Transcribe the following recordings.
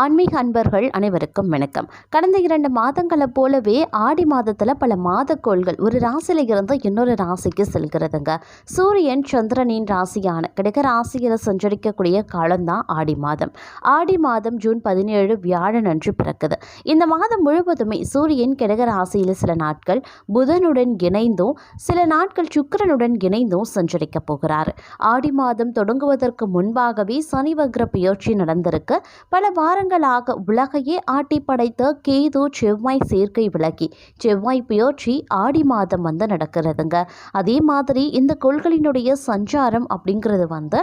ஆன்மீக அன்பர்கள் அனைவருக்கும் வணக்கம். கடந்த இரண்டு மாதங்களைப் போலவே ஆடி மாதத்தில் பல மாத கோள்கள் ஒரு ராசியில் இருந்து இன்னொரு ராசிக்கு செல்கிறதுங்க. சூரியன் சந்திரனின் ராசியான கிடைக்க ராசியில் சஞ்சரிக்கக்கூடிய காலம்தான் ஆடி மாதம். ஆடி மாதம் ஜூன் பதினேழு வியாழன் அன்று பிறக்குது. இந்த மாதம் முழுவதுமே சூரியன் கிடக ராசியில் சில நாட்கள் புதனுடன் இணைந்தும் சில நாட்கள் சுக்கரனுடன் இணைந்தும் சஞ்சரிக்க போகிறார். ஆடி மாதம் தொடங்குவதற்கு முன்பாகவே சனி வக்ர பெயர்ச்சி நடந்திருக்கு. பல வாரங்கள் வருடங்களாக உலகையே ஆட்டி படைத்த கேது செவ்வாய் சேர்க்கை விலகி செவ்வாய் புயற்சி ஆடி மாதம் வந்து நடக்கிறதுங்க. அதே மாதிரி இந்த கோள்களினுடைய சஞ்சாரம் அப்படிங்கிறது வந்து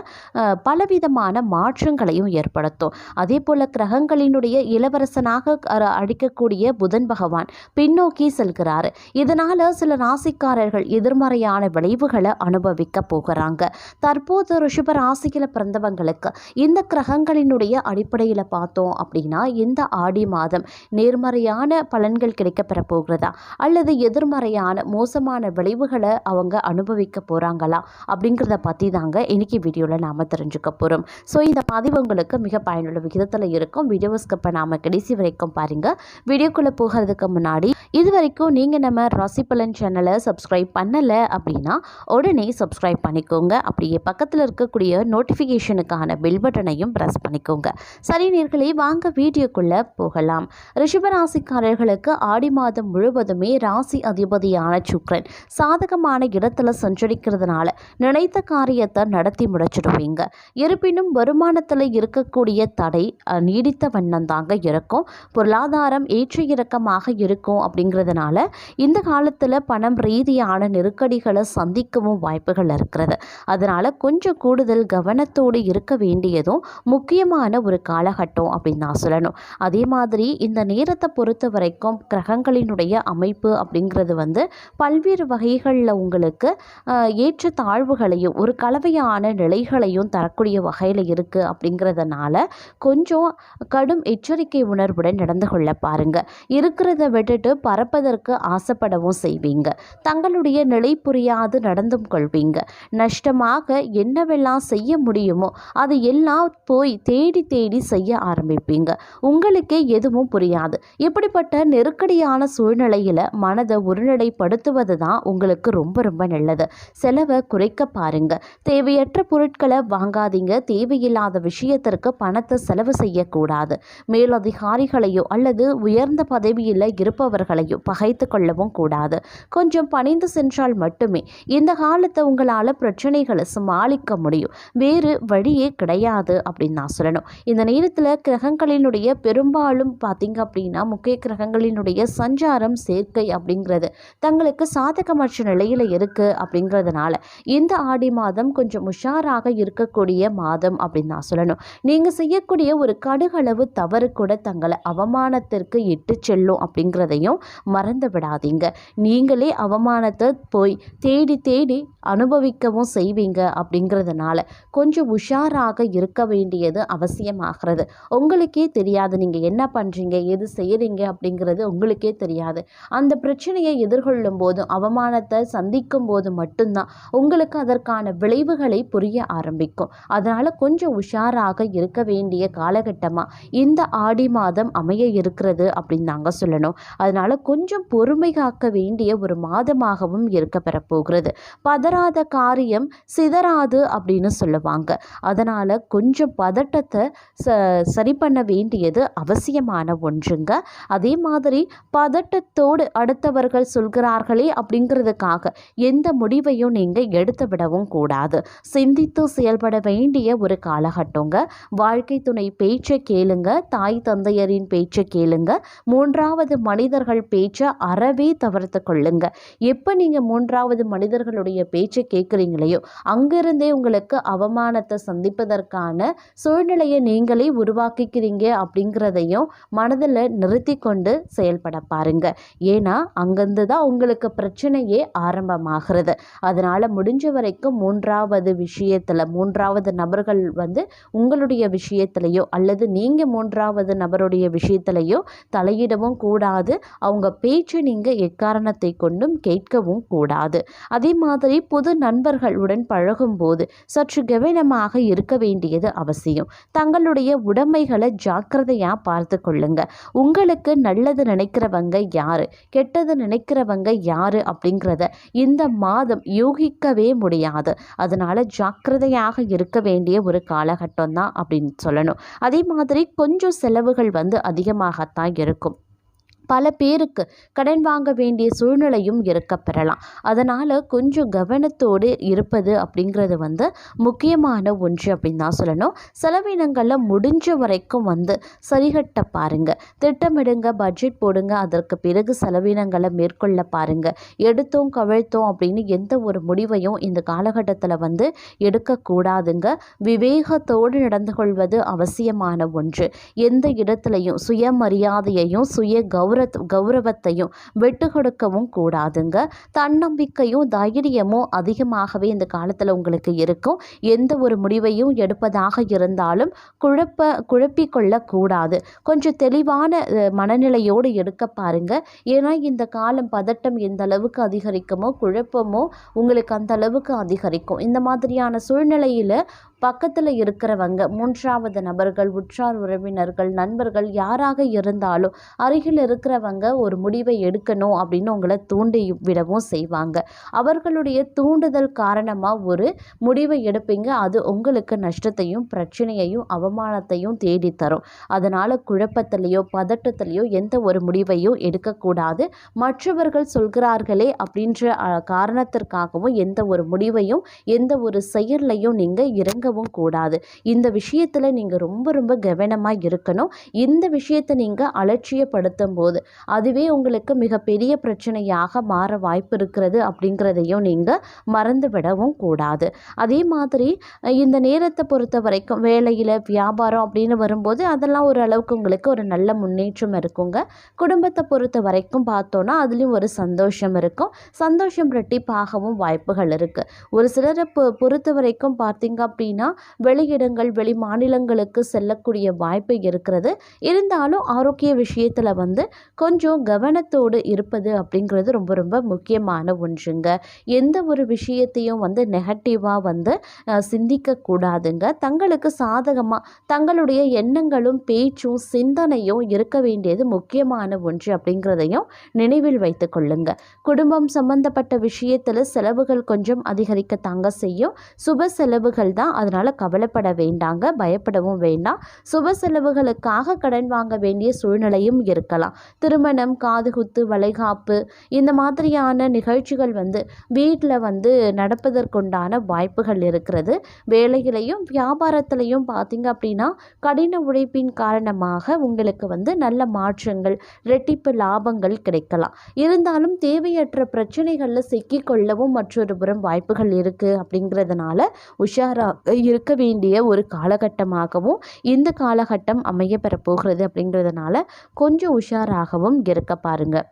பலவிதமான மாற்றங்களையும் ஏற்படுத்தும். அதே போல் கிரகங்களினுடைய இளவரசனாக அழிக்கக்கூடிய புதன் பகவான் பின்னோக்கி செல்கிறார். இதனால் சில ராசிக்காரர்கள் எதிர்மறையான விளைவுகளை அனுபவிக்க போகிறாங்க. தற்போது ரிஷப ராசியில் பிறந்தவங்களுக்கு இந்த கிரகங்களினுடைய அடிப்படையில் பார்த்தோம் அப்படின்னா இந்த ஆடி மாதம் நேர்மறையான பலன்கள் கிடைக்கப்பெற போகிறதா? அல்லது எதிர்மறையான மோசமான விளைவுகளை அவங்க அனுபவிக்க போகிறாங்களா அப்படிங்கிறத பற்றி தாங்க இன்னைக்கு வீடியோவில் நாம் தெரிஞ்சுக்க போகிறோம் ஸோ இந்த பதிவு உங்களுக்கு மிக பயனுள்ள விகிதத்தில் இருக்கும். வீடியோஸ்க்கு இப்போ நாம் கடைசி வரைக்கும் பாருங்கள் வீடியோக்குள்ளே போகிறதுக்கு முன்னாடி இது வரைக்கும் நீங்கள் நம்ம ராசிபலன் சேனலை சப்ஸ்கிரைப் பண்ணலை அப்படின்னா உடனே சப்ஸ்கிரைப் பண்ணிக்கோங்க. அப்படியே பக்கத்தில் இருக்கக்கூடிய நோட்டிஃபிகேஷனுக்கான பெல் பட்டனையும் ப்ரெஸ் பண்ணிக்கோங்க. சரி நேர்களை வாங்க வீடியோக்குள்ளே போகலாம். ரிஷபராசிக்காரர்களுக்கு ஆடி மாதம் முழுவதுமே ராசி அதிபதியான சுக்ரன் சாதகமான இடத்துல சஞ்சரிக்கிறதுனால நினைத்த காரியத்தை நடத்தி முடிச்சிடுவீங்க. இருப்பினும் வருமானத்தில் இருக்கக்கூடிய தடை நீடித்த வண்ணம் தாங்க இருக்கும். பொருளாதாரம் ஏற்ற இறக்கமாக இருக்கும் அப்படி அப்படிங்கிறதுனால இந்த காலத்தில் பணம் ரீதியான நெருக்கடிகளை சந்திக்கவும் வாய்ப்புகள் இருக்கிறது. அதனால் கொஞ்சம் கூடுதல் கவனத்தோடு இருக்க வேண்டியதும் முக்கியமான ஒரு காலகட்டம் அப்படின்னு நான் சொல்லணும். அதே மாதிரி இந்த நேரத்தை பொறுத்த வரைக்கும் கிரகங்களினுடைய அமைப்பு அப்படிங்கிறது வந்து பல்வேறு வகைகளில் உங்களுக்கு ஏற்ற தாழ்வுகளையும் ஒரு கலவையான நிலைகளையும் தரக்கூடிய வகையில் இருக்குது அப்படிங்கிறதுனால கொஞ்சம் கடும் எச்சரிக்கை உணர்வுடன் நடந்து கொள்ள பாருங்க. இருக்கிறத விட்டுட்டு பறப்பதற்கு ஆசைப்படவும் செய்வீங்க. தங்களுடைய நிலை புரியாது நடந்தும் கொள்வீங்க. நஷ்டமாக என்னவெல்லாம் செய்ய முடியுமோ அது எல்லாம் போய் தேடி தேடி செய்ய ஆரம்பிப்பீங்க. உங்களுக்கே எதுவும் புரியாது. இப்படிப்பட்ட நெருக்கடியான சூழ்நிலையில் மனதை ஒருநிலைப்படுத்துவது தான் உங்களுக்கு ரொம்ப ரொம்ப நல்லது. செலவை குறைக்க பாருங்க. தேவையற்ற பொருட்களை வாங்காதீங்க. தேவையில்லாத விஷயத்திற்கு பணத்தை செலவு செய்யக்கூடாது. மேலதிகாரிகளையோ அல்லது உயர்ந்த பதவியில் யாரையும் பகைத்து கொள்ளவும் கூடாது. கொஞ்சம் பணிந்து சென்றால் மட்டுமே இந்த காலத்தை உங்களால் பிரச்சனைகளை சமாளிக்க முடியும். வேறு வழியே கிடையாது அப்படின்னு நான் சொல்லணும். இந்த நேரத்தில் கிரகங்களினுடைய பெரும்பாலும் பார்த்தீங்க அப்படின்னா முக்கிய கிரகங்களினுடைய சஞ்சாரம் சேர்க்கை அப்படிங்கிறது தங்களுக்கு சாதகமற்ற நிலையில் இருக்குது அப்படிங்கிறதுனால இந்த ஆடி மாதம் கொஞ்சம் உஷாராக இருக்கக்கூடிய மாதம் அப்படின்னு நான் சொல்லணும். நீங்கள் செய்யக்கூடிய ஒரு கடுகளவு தவறு கூட தங்களை அவமானத்திற்கு இட்டு செல்லும் அப்படிங்கிறதையும் மறந்து விடாதீங்க நீங்களே அவமானத்தை போய் தேடி தேடி அனுபவிக்கவும் செய்வீங்க அப்படிங்கிறதுனால கொஞ்சம் உஷாராக இருக்க வேண்டியது அவசியமாகிறது. உங்களுக்கே தெரியாது நீங்கள் என்ன பண்ணுறீங்க எது செய்கிறீங்க அப்படிங்கிறது உங்களுக்கே தெரியாது. அந்த பிரச்சனையை எதிர்கொள்ளும் போதும் அவமானத்தை சந்திக்கும் போது மட்டும்தான் உங்களுக்கு அதற்கான விளைவுகளை புரிய ஆரம்பிக்கும். அதனால் கொஞ்சம் உஷாராக இருக்க வேண்டிய காலகட்டமாக இந்த ஆடி மாதம் அமைய இருக்கிறது அப்படின்னு நாங்கள் சொல்லணும். அதனால் கொஞ்சம் பொறுமை காக்க வேண்டிய ஒரு மாதமாகவும் இருக்க பெறப்போகிறது. பதறாத காரியம் சிதறாது அப்படின்னு சொல்லுவாங்க. அதனால் கொஞ்சம் பதட்டத்தை ச சரி பண்ண வேண்டியது அவசியமான ஒன்றுங்க. அதே மாதிரி பதட்டத்தோடு அடுத்தவர்கள் சொல்கிறார்களே அப்படிங்கிறதுக்காக எந்த முடிவையும் நீங்கள் எடுத்து விடவும் கூடாது. சிந்தித்து செயல்பட வேண்டிய ஒரு காலகட்டங்க. வாழ்க்கை துணை பேச்சை கேளுங்க. தாய் தந்தையரின் பேச்சை கேளுங்க. மூன்றாவது மனிதர்கள் பேச்சை அறவே தவிர்த்து கொள்ளுங்க. எப்போ நீங்கள் மூன்றாவது மனிதர்களுடைய பேச்சை கேட்குறீங்களையோ அங்கிருந்தே உங்களுக்கு அவமானத்தை சந்திப்பதற்கான சூழ்நிலையை நீங்களே உருவாக்கிக்கிறீங்க அப்படிங்கிறதையும் மனதில் நிறுத்தி கொண்டு செயல்பட பாருங்க. ஏன்னா அங்கேருந்து தான் உங்களுக்கு பிரச்சனையே ஆரம்பமாகிறது. அதனால் முடிஞ்ச வரைக்கும் மூன்றாவது விஷயத்தில் மூன்றாவது நபர்கள் வந்து உங்களுடைய விஷயத்திலையோ அல்லது நீங்கள் மூன்றாவது நபருடைய விஷயத்திலையோ தலையிடவும் கூடாது. அவங்க பேச்சு நீங்கள் எக்காரணத்தை கொண்டும் கேட்கவும் கூடாது. அதே மாதிரி புது நண்பர்களுடன் பழகும்போது சற்று கவனமாக இருக்க வேண்டியது அவசியம். தங்களுடைய உடைமைகளை ஜாக்கிரதையாக பார்த்து கொள்ளுங்க. உங்களுக்கு நல்லது நினைக்கிறவங்க யார்? கெட்டது நினைக்கிறவங்க யார்? அப்படிங்கிறத இந்த மாதம் யூகிக்கவே முடியாது. அதனால் ஜாக்கிரதையாக இருக்க வேண்டிய ஒரு காலகட்டம் தான் அப்படின்னு சொல்லணும். அதே மாதிரி கொஞ்சம் செலவுகள் வந்து அதிகமாகத்தான் இருக்கும். பல பேருக்கு கடன் வாங்க வேண்டிய சூழ்நிலையும் இருக்க பெறலாம். அதனால் கொஞ்சம் கவனத்தோடு இருப்பது அப்படிங்கிறது வந்து முக்கியமான ஒன்று அப்படின்னு தான் சொல்லணும். செலவினங்களில் முடிஞ்ச வரைக்கும் வந்து சரிகட்ட பாருங்கள் திட்டமிடுங்க பட்ஜெட் போடுங்க அதற்கு பிறகு செலவினங்களை மேற்கொள்ள பாருங்கள் எடுத்தோம் கவிழ்த்தோம் அப்படின்னு எந்த ஒரு முடிவையும் இந்த காலகட்டத்தில் வந்து எடுக்கக்கூடாதுங்க. விவேகத்தோடு நடந்து கொள்வது அவசியமான ஒன்று. எந்த இடத்துலையும் சுயமரியாதையையும் சுய கௌரவ கௌர கௌரவத்தையும் விட்டு கொடுக்கவும் கூடாதுங்க. தன்னம்பிக்கையும் தைரியமும் அதிகமாகவே இந்த காலத்தில் உங்களுக்கு இருக்கும். எந்த ஒரு முடிவையும் எடுப்பதாக இருந்தாலும் குழப்ப குழப்பிக்கொள்ளக்கூடாது கொஞ்சம் தெளிவான மனநிலையோடு எடுக்க பாருங்க. ஏன்னா இந்த காலம் பதட்டம் எந்த அளவுக்கு அதிகரிக்குமோ குழப்பமோ உங்களுக்கு அந்த அளவுக்கு அதிகரிக்கும். இந்த மாதிரியான சூழ்நிலையில் பக்கத்தில் இருக்கிறவங்க மூன்றாவது நபர்கள் உற்றார் உறவினர்கள் நண்பர்கள் யாராக இருந்தாலும் அருகில் இருக்கிறவங்க ஒரு முடிவை எடுக்கணும் அப்படின்னு உங்களை தூண்டி விடவும் செய்வாங்க. அவர்களுடைய தூண்டுதல் காரணமாக ஒரு முடிவை எடுப்பீங்க. அது உங்களுக்கு நஷ்டத்தையும் பிரச்சனையையும் அவமானத்தையும் தேடித்தரும். அதனால் குழப்பத்திலையோ பதட்டத்திலையோ எந்த ஒரு முடிவையும் எடுக்கக்கூடாது. மற்றவர்கள் சொல்கிறார்களே அப்படின்ற காரணத்திற்காகவும் எந்த ஒரு முடிவையும் எந்த ஒரு செயல்லையும் நீங்கள் இறங்க இருக்கவும் கூடாது. இந்த விஷயத்தில் நீங்கள் ரொம்ப ரொம்ப கவனமாக இருக்கணும். இந்த விஷயத்தை நீங்கள் அலட்சியப்படுத்தும் போது அதுவே உங்களுக்கு மிகப்பெரிய பிரச்சனையாக மாற வாய்ப்பு இருக்கிறது அப்படிங்கிறதையும் நீங்கள் மறந்து விடவும் கூடாது. அதே மாதிரி இந்த நேரத்தை பொறுத்த வரைக்கும் வேலையில் வியாபாரம் அப்படின்னு வரும்போது அதெல்லாம் ஓரளவுக்கு உங்களுக்கு ஒரு நல்ல முன்னேற்றம் இருக்குங்க. குடும்பத்தை பொறுத்த வரைக்கும் பார்த்தோன்னா அதுலேயும் ஒரு சந்தோஷம் இருக்கும். சந்தோஷம் ரெட்டிப்பாகவும் வாய்ப்புகள் இருக்குது ஒரு சிலரை பொறுத்த வரைக்கும் பார்த்தீங்க அப்படின்னா அப்படின்னா வெளியிடங்கள் வெளி மாநிலங்களுக்கு செல்லக்கூடிய வாய்ப்பு இருக்கிறது. இருந்தாலும் ஆரோக்கிய விஷயத்தில் வந்து கொஞ்சம் கவனத்தோடு இருப்பது அப்படிங்கிறது ரொம்ப ரொம்ப முக்கியமான ஒன்றுங்க. எந்த ஒரு விஷயத்தையும் வந்து நெகட்டிவாக வந்து சிந்திக்கக்கூடாதுங்க. தங்களுக்கு சாதகமாக தங்களுடைய எண்ணங்களும் பேச்சும் சிந்தனையும் இருக்க வேண்டியது முக்கியமான ஒன்று அப்படிங்கிறதையும் நினைவில் வைத்து கொள்ளுங்க. குடும்பம் சம்பந்தப்பட்ட விஷயத்தில் செலவுகள் கொஞ்சம் அதிகரிக்க தாங்க செய்யும். சுப செலவுகள் தான் அதனால் கவலைப்பட வேண்டாங்க பயப்படவும் வேண்டாம். சுப செலவுகளுக்காக கடன் வாங்க வேண்டிய சூழ்நிலையும் இருக்கலாம். திருமணம் காதுகுத்து வளைகாப்பு இந்த மாதிரியான நிகழ்ச்சிகள் வந்து வீட்டில் வந்து நடப்பதற்குண்டான வாய்ப்புகள் இருக்கிறது. வேலைகளையும் வியாபாரத்திலையும் பார்த்திங்க அப்படின்னா கடின உழைப்பின் காரணமாக உங்களுக்கு வந்து நல்ல மாற்றங்கள் ரெட்டிப்பு லாபங்கள் கிடைக்கலாம். இருந்தாலும் தேவையற்ற பிரச்சனைகளில் சிக்கிக்கொள்ளவும் மற்றொரு புறம் வாய்ப்புகள் இருக்குது அப்படிங்கிறதுனால உஷாராக இருக்க வேண்டிய ஒரு காலகட்டமாகவும் இந்த காலகட்டம் அமைய பெறப்போகிறது அப்படிங்கிறதுனால கொஞ்சம் உஷாராகவும் இருக்க பாருங்கள்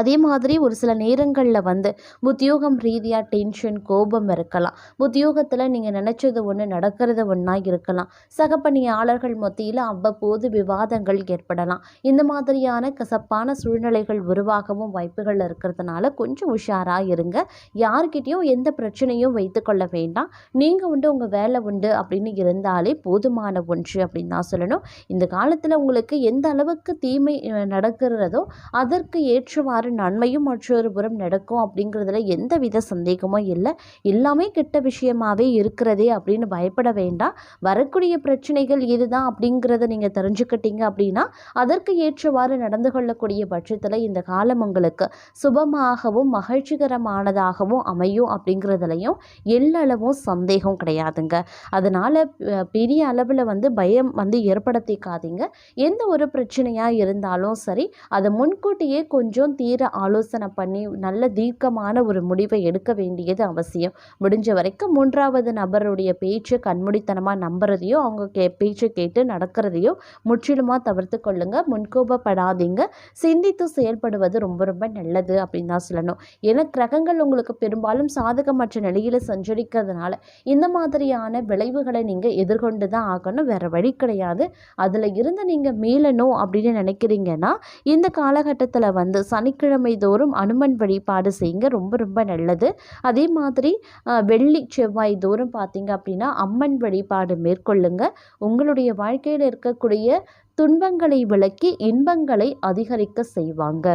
அதே மாதிரி ஒரு சில நேரங்களில் வந்து உத்தியோகம் ரீதியாக டென்ஷன் கோபம் இருக்கலாம். உத்தியோகத்தில் நீங்கள் நினச்சது ஒன்று நடக்கிறது ஒன்றா இருக்கலாம். சகப்பணியாளர்கள் மத்தியில் அவ்வப்போது விவாதங்கள் ஏற்படலாம். இந்த மாதிரியான கசப்பான சூழ்நிலைகள் உருவாகவும் வாய்ப்புகள் இருக்கிறதுனால கொஞ்சம் உஷாராக இருங்க. யார்கிட்டையும் எந்த பிரச்சனையும் வைத்துக்கொள்ள வேண்டாம். நீங்கள் உண்டு உங்கள் வேலை உண்டு அப்படின்னு இருந்தாலே போதுமான ஒன்று அப்படின்னு தான் சொல்லணும். இந்த காலத்தில் உங்களுக்கு எந்த அளவுக்கு தீமை நடக்கிறதோ அதற்கு ஏற்றவாறு ஒரு நன்மையும் மற்றொரு புறம் நடக்கும் அப்படிங்கிறதுல எந்த வித சந்தேகமும் இல்லை. எல்லாமே கெட்ட விஷயமாகவே இருக்கிறதே அப்படின்னு பயப்பட வேண்டாம். வரக்கூடிய பிரச்சனைகள் இதுதான் அப்படிங்கிறத நீங்கள் தெரிஞ்சுக்கிட்டீங்க அப்படின்னா அதற்கு ஏற்றவாறு நடந்து கொள்ளக்கூடிய பட்சத்தில் இந்த காலம் உங்களுக்கு சுபமாகவும் மகிழ்ச்சிகரமானதாகவும் அமையும் அப்படிங்கிறதுலையும் எல்லளவும் சந்தேகம் கிடையாதுங்க. அதனால் பெரிய அளவில் வந்து பயம் வந்து ஏற்படுத்திக்காதீங்க. எந்த ஒரு பிரச்சனையாக இருந்தாலும் சரி அதை முன்கூட்டியே கொஞ்சம் தீர் தீர ஆலோசனை பண்ணி நல்ல தீர்க்கமான ஒரு முடிவை எடுக்க வேண்டியது அவசியம். முடிஞ்ச வரைக்கும் மூன்றாவது நபருடைய பேச்சு கண்மூடித்தனமாக நம்புறதையோ அவங்க கே பேச்சை கேட்டு நடக்கிறதையோ முற்றிலுமாக தவிர்த்து கொள்ளுங்க. முன்கோபப்படாதீங்க. சிந்தித்து செயல்படுவது ரொம்ப ரொம்ப நல்லது அப்படின்னு தான் சொல்லணும். ஏன்னா கிரகங்கள் உங்களுக்கு பெரும்பாலும் சாதகமற்ற நிலையில் சஞ்சரிக்கிறதுனால இந்த மாதிரியான விளைவுகளை நீங்கள் எதிர்கொண்டு தான் ஆகணும். வேறு வழி கிடையாது. அதில் இருந்து நீங்கள் மீளணும் அப்படின்னு நினைக்கிறீங்கன்னா இந்த காலகட்டத்தில் வந்து சனிக்கிழமை சனிக்கிழமை தோறும் அனுமன் வழிபாடு செய்யுங்க. ரொம்ப ரொம்ப நல்லது. அதே மாதிரி வெள்ளி செவ்வாய் தோறும் பார்த்தீங்க அப்படின்னா அம்மன் வழிபாடு மேற்கொள்ளுங்க. உங்களுடைய வாழ்க்கையில் இருக்கக்கூடிய துன்பங்களை விளக்கி இன்பங்களை அதிகரிக்க செய்வாங்க.